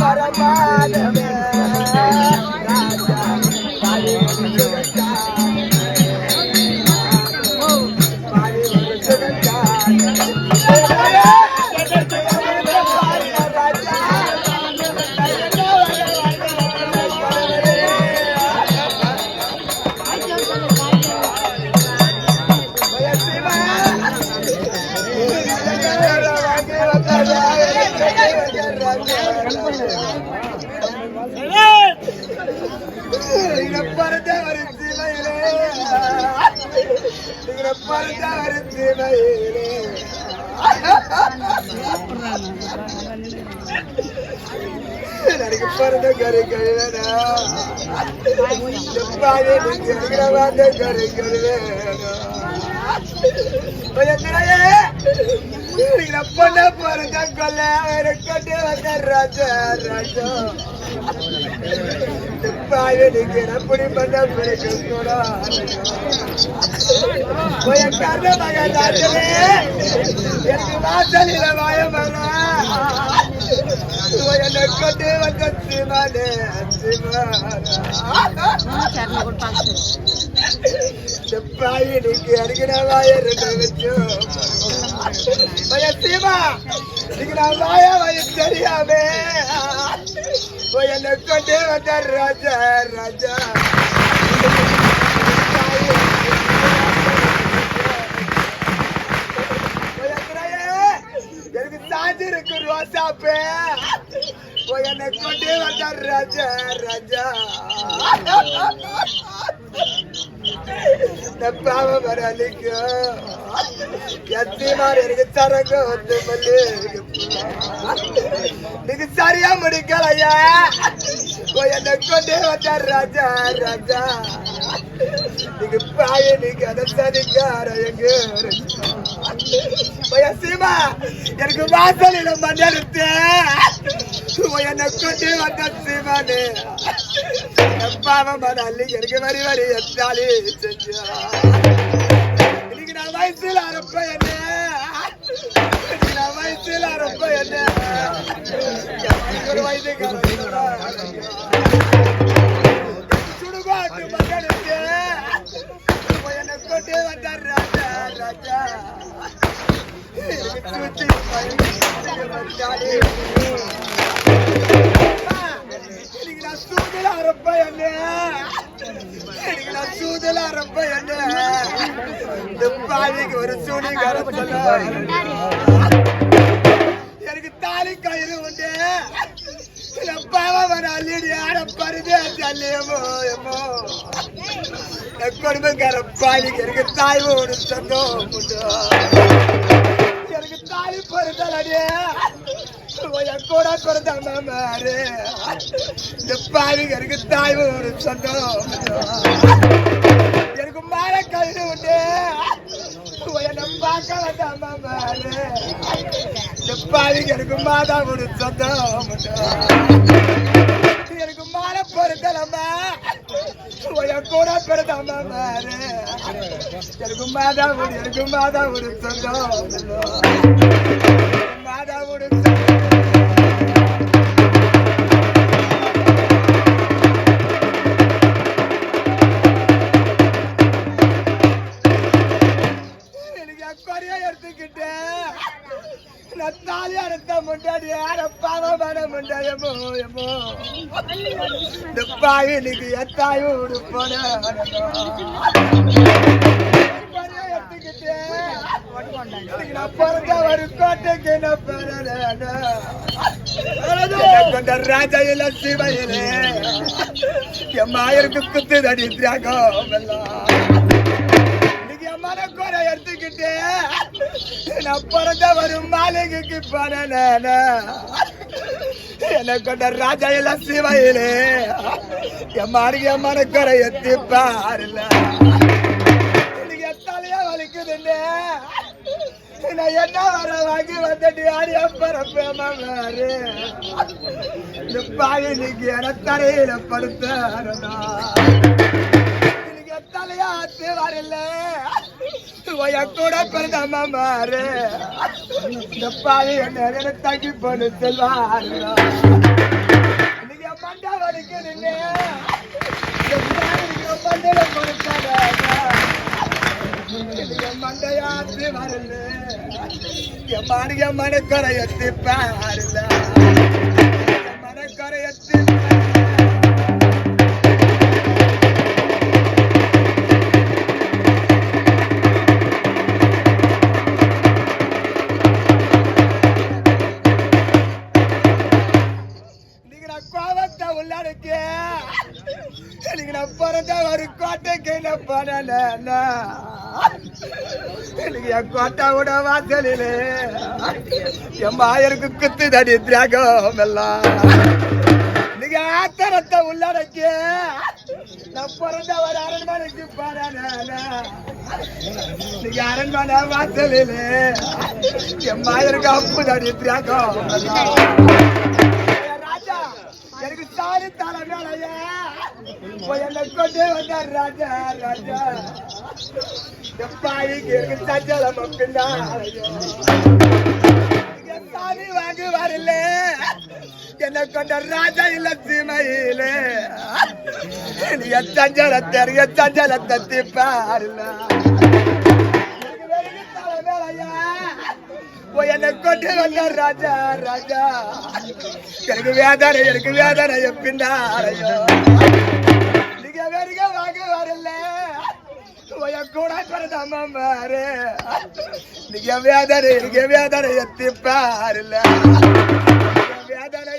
பரமாதமே பரதவர் சிலையிலே எனக்கு பிறந்த கரு கழுவனா செப்பாவே நீங்க வந்த கரு கழுவேனா பொண்ண பிறந்த கொல்ல கொண்டு வந்த ராஜா ராஜா பண்ண பிறகு கூட கர்ண மகன் ராஜனே என் வாசலில வாயமனா என்னை கொண்டு வந்த சிவனே செப்பாயி நீக்கு அடிக்கிற பய சீமா நீக்கு நான் வாய தெரியாமே என்னை கொண்டு வந்த ராஜா ராஜா எனக்கு சாஞ்சி இருக்கு ரோசாப்பே என்னை கொண்டே வந்தார் ராஜா ராஜா பாவ வரலிக்கு எத்திமார் எனக்கு தரங்க வந்து மல்லி நீங்க சரியா முடிக்கலையா என்னை கொண்டே வந்தார் ராஜா ராஜா நீங்க பாய நீங்க அதை சதிக்கார எங்க சீமா எனக்கு வாசலில மண்ணெடுத்து என்னை கொண்டு வந்த சீமானு. பாவம் அள்ளி எனக்கு வரி வரி எத்தாலி செஞ்சா இன்னைக்கு நான் வயசுல அரப்ப என்ன? நான் வயசுல அரப்ப என்ன? ஒரு வயசுக்காரன் சூதல அரப்ப என்ன இந்த ஒரு சூடி எனக்கு தாலி கயிறு உண்டு பாவம் வர பருது அல்லையமோ எம்மோ கொடுமைக்கார பாலிக்கு எனக்கு தாய் ஒரு சொந்தம் உண்டு எனக்கு தாலி பொறுத்தலடியே என் கூட பிறந்த மாமாரு இந்த பாவிக்கு எனக்கு தாய் ஒரு சொந்தம் எனக்கு மாலை கயிறு உண்டு என்னை பார்க்க வேண்டாம் மாமாரு இந்த பாவிக்கு எனக்கு மாதா ஒரு சொந்தம் எனக்கு மாலை பொறுத்தலம்மா என் கூட பிறந்த மாமாரு எனக்கு மாதா ஒரு எனக்கு மாதா ஒரு சொந்தம் ராஜா இல்ல சிவையிலே என் மாயருக்கு குத்து தடி தியாகம் எல்லாம் என் மன குறை எடுத்துக்கிட்டு நான் பிறந்த வரும் மாளிகைக்கு போனேன் என்ன கொண்ட ராஜா எல்லாம் சிவையிலே என் மாளிகை என் மன குறை எத்தி பாருல. இன்னைக்கு என் தலையா வலிக்குதுன்னு. நான் என்ன வர வாங்கி வந்துட்டு யார் எப்பறப்பேமா வேறு என தரையில படுத்த இன்னைக்கு வரல கூட பிறந்த மாமாரு இந்த பாவி என்ன தங்கி போன செல்வாரு இன்னைக்கு மண்டா வரைக்கும் மண்டையாத்து வரல மனக்கரையத்து பாருல மனக்கரையத்து என் மாயருக்கு குத்து தடி தியாகம் எல்லாம். நீங்க ஆத்தரத்தை உள்ளடக்கி நான் பிறந்த ஒரு அரண்மனைக்கு போனேன் நீங்க அரண்மனை வாசலிலே என் மாயருக்கு அப்பு தடி தியாகம் எல்லாம். ராஜா எனக்கு சாரி தலை மேலையே போய் என்ன கொண்டு வந்தார் ராஜா ராஜா. எப்பாயிக்கு எனக்கு சஞ்சலம் பின்னாலையோ. சாரி இல்ல வரல. என்ன கொண்ட ராஜா இல்ல சீமையிலே. நீ என் சஞ்சலத்தை என் சஞ்சலத்தை தீப்பாருல எனக்கு கொண்டு வந்த ராஜா ராஜா. எனக்கு வேதனை எனக்கு வேதனை பின்னாரையோ. நீங்க வெறுக வாங்க வரல கூட பிறந்த மாமாரு நீங்க வேதனை எனக்கு வேதனை எத்தி பாருல வேதனை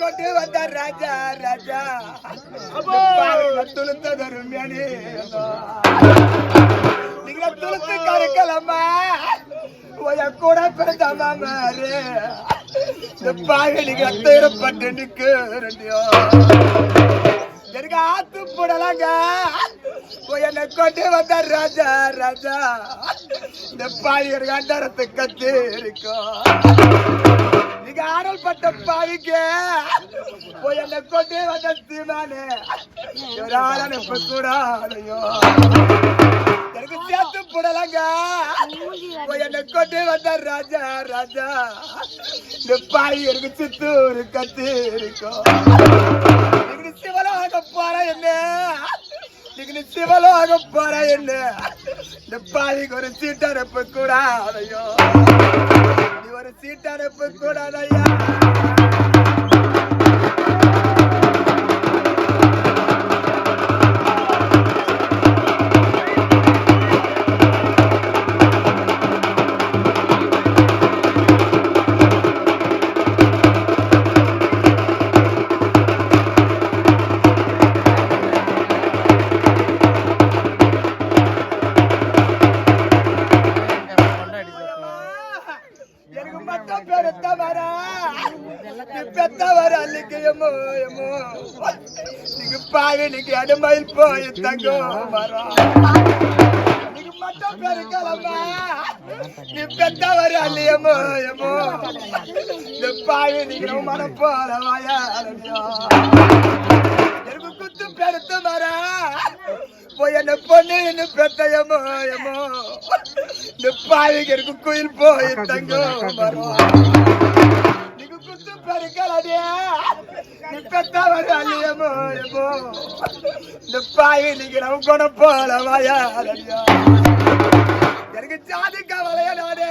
கொண்டு வந்த ராஜா ராஜா. பாருங்க துளுத்ததொரு மாமாரு இந்த பாவி நீங்க தீரப்பட்டு நிக்கிறண்டியோ எனக்கு ஆத்து போடலாங்க. என்னை கொண்டு வந்த ராஜா ராஜா. இந்த பாயிர கண்டரத்து கத்தி இருக்கும் நீங்க ஆடல் பட்ட பாவிக்க போய் என்னை கொண்டு வந்த சீமானே. ஒரு ஆள் அனுப்ப கூடாதையோ. எனக்கு சேர்த்து போடலாங்க. போய் என்னை கொண்டு வந்த ராஜா ராஜா. இந்த பாய் இருக்கு சித்தூர் கத்து இருக்கும் நீங்க சிவலாக போற என்ன? நீங்க சிவலாக போற என்ன? இந்த பாதிக்கு ஒரு சீட்டரப்பு கூடாதையோ நீ ஒரு சீட்டரப்பு கூட கூடாதையா எனக்கு மட்டும் பெருத்தவர நீ பெத்தவர அல்லிக்கு எம்மோ எம்மோ. நீங்க பாவி நீங்க அடுமையில் போய் தங்கோ வரோம். நீங்க மட்டும் பெருக்கலம்மா நீ பெத்த வர அல்லியமோ எமோ இந்த பாவி நீங்க மனம் போல வாயாடியோ எனக்கு குத்து பெருத்த வர போய் என்ன பொண்ணு என்ன பெத்தையமோ எமோ இந்த பாவிக்கு எனக்கு குயில் போய் தங்கோ மரம். நீங்க குத்து பெருக்கலடியா நீ பெத்தவர் அல்லையமோ எமோ இந்த பாவி நீங்க நம்ம குணம் போல வாயாடியோ எனக்கு ஜாதி கவலைய நானே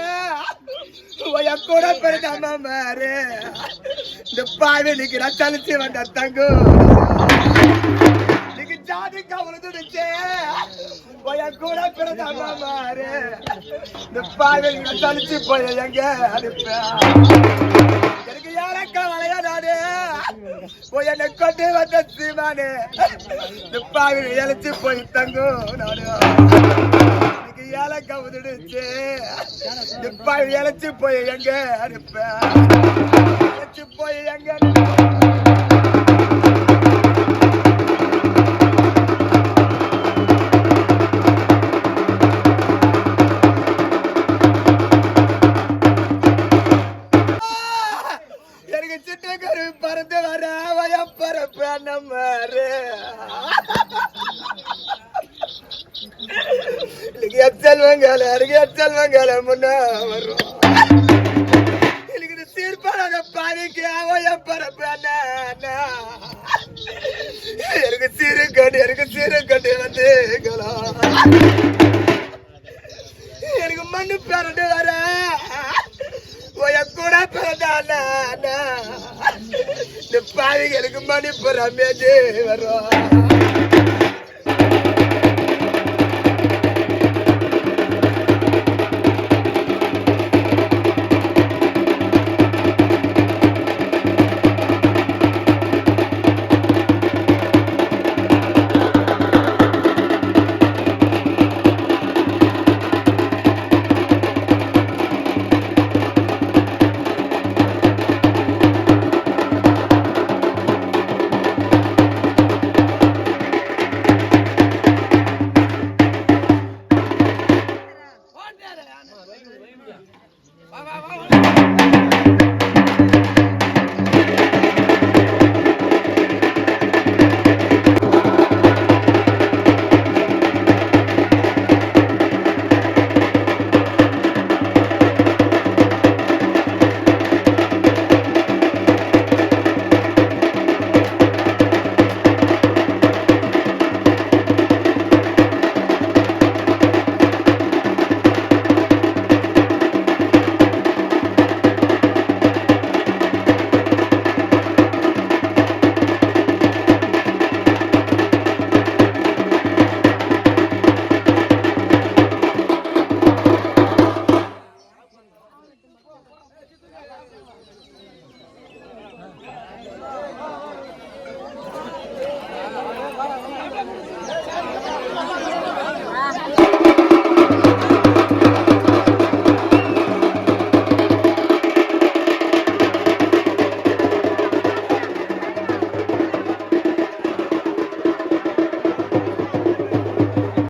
என் கூட பிறந்த அம்மா மாறு. இந்த பாவி நீங்க நான் தலிச்சு வந்த தங்கோ என் கூட பிறந்த அம்மா மாறு இந்த பாவி நீங்க போய் எங்க அனுப்பேன் எனக்கு யார கவலையா நானே போய் என்னை கொண்டு வந்த சீமானே இந்த பாவி இழைச்சு போய் தங்கும் நானு இன்னைக்கு ஏழை கவுதுடுச்சு இப்ப இழைச்சு போய் எங்க அனுப்ப இழைச்சு போய் எங்க வந்து வர வயப்பரப்ப நம்ம இன்னைக்கு எச்சல் வங்கால அருகே எச்சல் வங்கால முன்ன வரும் இன்னைக்கு தீர்ப்பான பாதிக்கு அவயப்பரப்ப எனக்கு சீரு கண்டு எனக்கு சீரு கண்டு வந்து எனக்கு மண்ணு பிறந்து வர. உய கூட பிறந்தாண்ணா இந்த பாவிகளுக்கு மணி பிறமேஜி வரும்